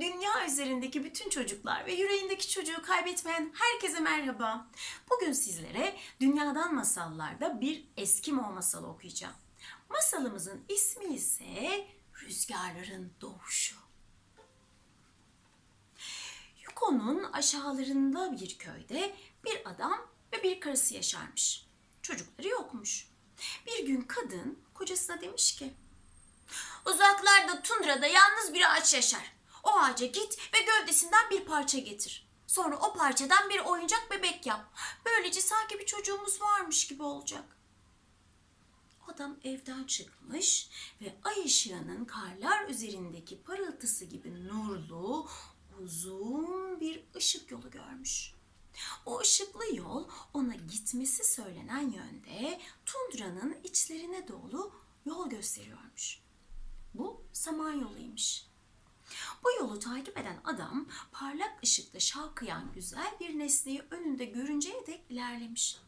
Dünya üzerindeki bütün çocuklar ve yüreğindeki çocuğu kaybetmeyen herkese merhaba. Bugün sizlere Dünyadan Masallarda bir Eskimo masalı okuyacağım. Masalımızın ismi ise Rüzgarların Doğuşu. Yukon'un aşağılarında bir köyde bir adam ve bir karısı yaşarmış. Çocukları yokmuş. Bir gün kadın kocasına demiş ki Uzaklarda tundrada yalnız bir ağaç yaşar. O ağaca git ve gövdesinden bir parça getir. Sonra o parçadan bir oyuncak bebek yap. Böylece sanki bir çocuğumuz varmış gibi olacak. Adam evden çıkmış ve ay ışığının karlar üzerindeki parıltısı gibi nurlu, uzun bir ışık yolu görmüş. O ışıklı yol ona gitmesi söylenen yönde tundranın içlerine doğru yol gösteriyormuş. Bu Samanyolu'ymuş. Bu yolu takip eden adam parlak ışıkta şalkıyan güzel bir nesneyi önünde görünceye dek ilerlemiş.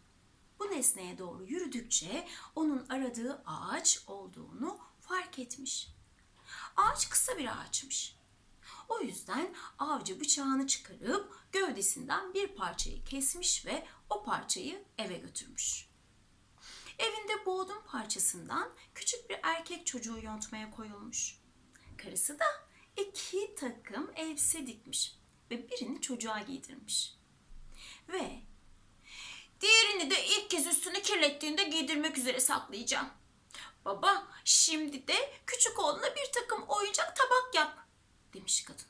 Bu nesneye doğru yürüdükçe onun aradığı ağaç olduğunu fark etmiş. Ağaç kısa bir ağaçmış. O yüzden avcı bıçağını çıkarıp gövdesinden bir parçayı kesmiş ve o parçayı eve götürmüş. Evinde boğdum parçasından küçük bir erkek çocuğu yontmaya koyulmuş. Karısı da iki takım elbise dikmiş ve birini çocuğa giydirmiş. Ve diğerini de ilk kez üstünü kirlettiğinde giydirmek üzere saklayacağım. Baba şimdi de küçük oğluna bir takım oyuncak tabak yap demiş kadın.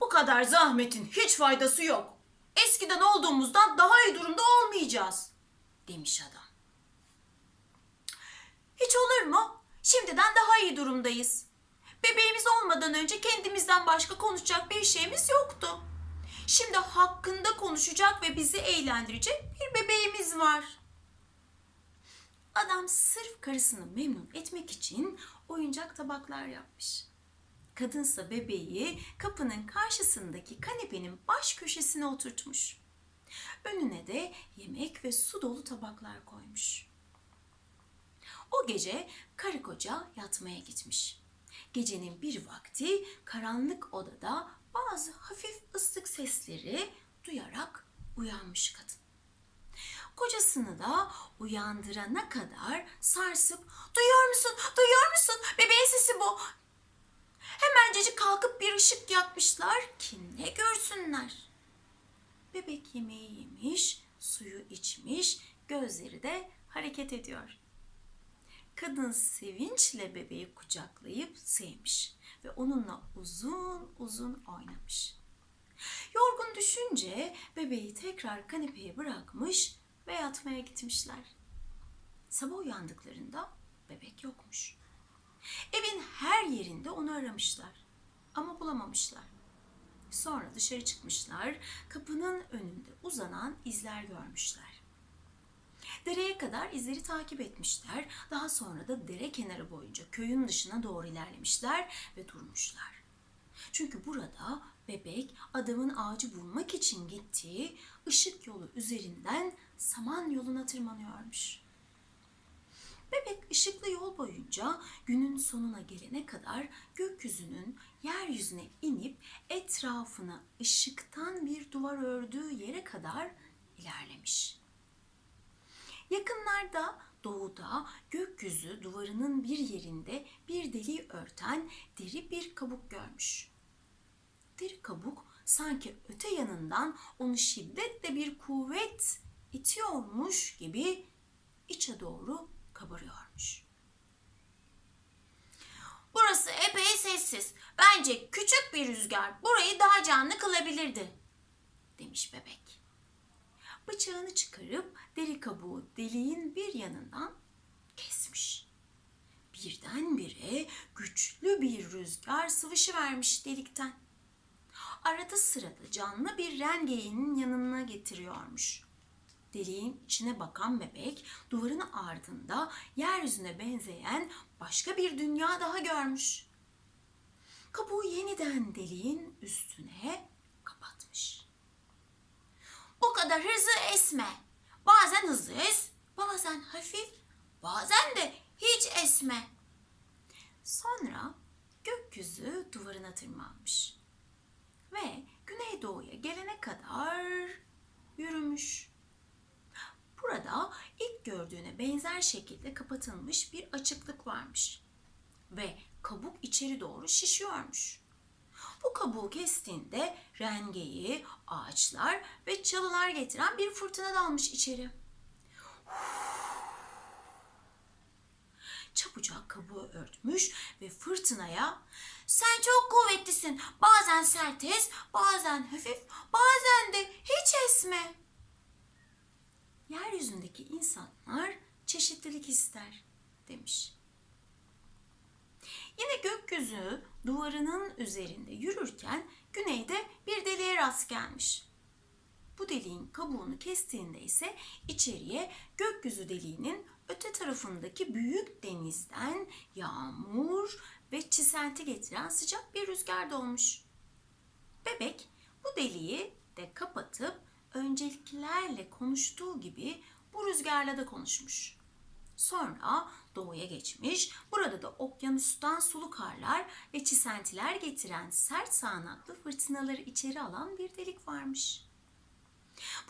Bu kadar zahmetin hiç faydası yok. Eskiden olduğumuzdan daha iyi durumda olmayacağız demiş adam. Hiç olur mu? Şimdiden daha iyi durumdayız. Bebeğimiz olmadan önce kendimizden başka konuşacak bir şeyimiz yoktu. Şimdi hakkında konuşacak ve bizi eğlendirecek bir bebeğimiz var. Adam sırf karısını memnun etmek için oyuncak tabaklar yapmış. Kadınsa bebeği kapının karşısındaki kanepenin baş köşesine oturtmuş. Önüne de yemek ve su dolu tabaklar koymuş. O gece karı koca yatmaya gitmiş. Gecenin bir vakti karanlık odada bazı hafif ıslık sesleri duyarak uyanmış kadın. Kocasını da uyandırana kadar sarsıp duyuyor musun, duyuyor musun? Bebeğin sesi bu. Hemencecik kalkıp bir ışık yakmışlar ki ne görsünler. Bebek yemeği yemiş, suyu içmiş, gözleri de hareket ediyor. Kadın sevinçle bebeği kucaklayıp sevmiş ve onunla uzun uzun oynamış. Yorgun düşünce bebeği tekrar kanepeye bırakmış ve yatmaya gitmişler. Sabah uyandıklarında bebek yokmuş. Evin her yerinde onu aramışlar ama bulamamışlar. Sonra dışarı çıkmışlar, kapının önünde uzanan izler görmüşler. Dereye kadar izleri takip etmişler. Daha sonra da dere kenarı boyunca köyün dışına doğru ilerlemişler ve durmuşlar. Çünkü burada bebek adamın ağacı bulmak için gittiği ışık yolu üzerinden saman yoluna tırmanıyormuş. Bebek ışıklı yol boyunca günün sonuna gelene kadar gökyüzünün yeryüzüne inip etrafını ışıktan bir duvar ördüğü yere kadar ilerlemiş. Yakınlarda doğuda gökyüzü duvarının bir yerinde bir deliği örten deri bir kabuk görmüş. Deri kabuk sanki öte yanından onu şiddetle bir kuvvet itiyormuş gibi içe doğru kabarıyormuş. Burası epey sessiz. Bence küçük bir rüzgar burayı daha canlı kılabilirdi, demiş bebek. Bıçağını çıkarıp deri kabuğu deliğin bir yanından kesmiş. Birdenbire güçlü bir rüzgar sıvışı vermiş delikten. Arada sırada canlı bir rengeğinin yanına getiriyormuş. Deliğin içine bakan bebek duvarın ardında yeryüzüne benzeyen başka bir dünya daha görmüş. Kabuğu yeniden deliğin üstüne kapatmış. Bu kadar hızlı esme. Bazen hızlı es, bazen hafif, bazen de hiç esme. Sonra gökyüzü duvarına tırmanmış. ve Güneydoğu'ya gelene kadar yürümüş. Burada ilk gördüğüne benzer şekilde kapatılmış bir açıklık varmış ve kabuk içeri doğru şişiyormuş. Bu kabuğu kestiğinde rengeyi, ağaçlar ve çalılar getiren bir fırtına dalmış içeri. Çabucak kabuğu örtmüş ve fırtınaya sen çok kuvvetlisin. Bazen sert es, bazen hafif, bazen de hiç esme. Yeryüzündeki insanlar çeşitlilik ister demiş. Yine gökyüzü duvarının üzerinde yürürken güneyde bir deliğe rast gelmiş. Bu deliğin kabuğunu kestiğinde ise içeriye gökyüzü deliğinin öte tarafındaki büyük denizden yağmur ve çiselti getiren sıcak bir rüzgar dolmuş. Bebek bu deliği de kapatıp önceliklerle konuştuğu gibi bu rüzgarla da konuşmuş. Sonra doğuya geçmiş. Burada da okyanustan sulu karlar ve çisentiler getiren sert sağanaklı fırtınaları içeri alan bir delik varmış.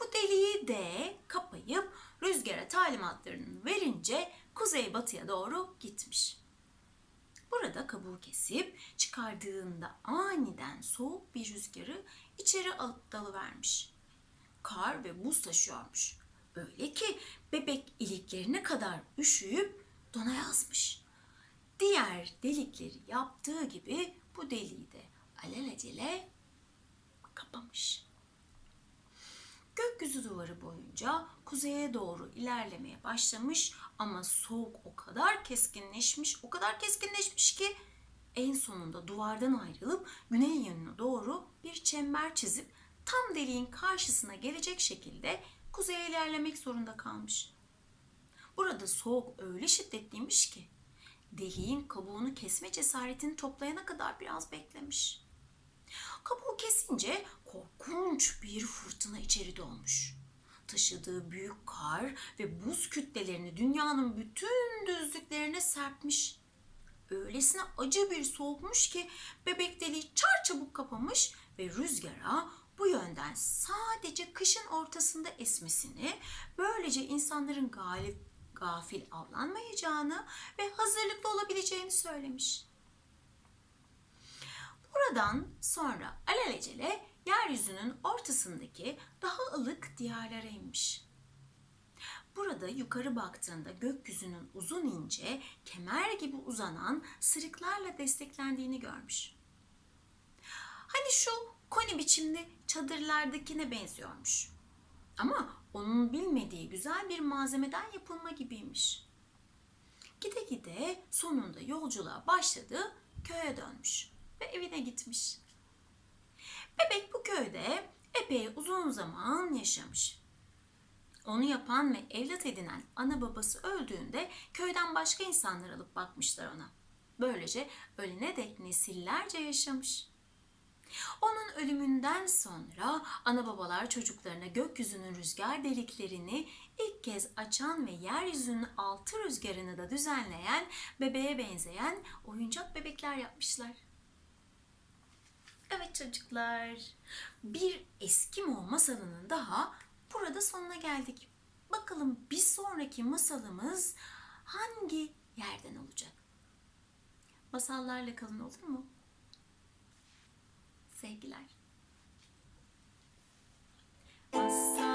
Bu deliği de kapayıp rüzgara talimatlarını verince kuzeybatıya doğru gitmiş. Burada kabuğu kesip çıkardığında aniden soğuk bir rüzgarı içeri alıp dalıvermiş. Kar ve buz taşıyormuş. Öyle ki bebek iliklerine kadar üşüyüp dona yazmış. Diğer delikleri yaptığı gibi bu deliği de alelacele kapamış. Gökyüzü duvarı boyunca kuzeye doğru ilerlemeye başlamış ama soğuk o kadar keskinleşmiş, o kadar keskinleşmiş ki en sonunda duvardan ayrılıp güney yönüne doğru bir çember çizip tam deliğin karşısına gelecek şekilde kuzeye ilerlemek zorunda kalmış. Burada soğuk öyle şiddetliymiş ki deliğin kabuğunu kesme cesaretini toplayana kadar biraz beklemiş. Kabuğu kesince korkunç bir fırtına içeri dolmuş. Taşıdığı büyük kar ve buz kütlelerini dünyanın bütün düzlüklerine serpmiş. Öylesine acı bir soğukmuş ki bebek deliği çarçabuk kapamış ve rüzgara bu yönden sadece kışın ortasında esmesini, böylece insanların galip gafil avlanmayacağını ve hazırlıklı olabileceğini söylemiş. Buradan sonra alelacele yeryüzünün ortasındaki daha ılık diyarlara inmiş. Burada yukarı baktığında gökyüzünün uzun ince, kemer gibi uzanan sırıklarla desteklendiğini görmüş. Hani şu koni biçimli çadırlardakine benziyormuş. Ama onun bilmediği güzel bir malzemeden yapılma gibiymiş. Gide gide sonunda yolculuğa başladı, köye dönmüş ve evine gitmiş. Bebek bu köyde epey uzun zaman yaşamış. Onu yapan ve evlat edinen ana babası öldüğünde köyden başka insanlar alıp bakmışlar ona. Böylece ölene dek nesillerce yaşamış. Onun ölümünden sonra ana babalar çocuklarına gökyüzünün rüzgar deliklerini ilk kez açan ve yeryüzünün altı rüzgarını da düzenleyen bebeğe benzeyen oyuncak bebekler yapmışlar. Evet çocuklar, bir Eskimo masalının daha burada sonuna geldik. Bakalım bir sonraki masalımız hangi yerden olacak? Masallarla kalın olur mu? Sevgiler. Aslan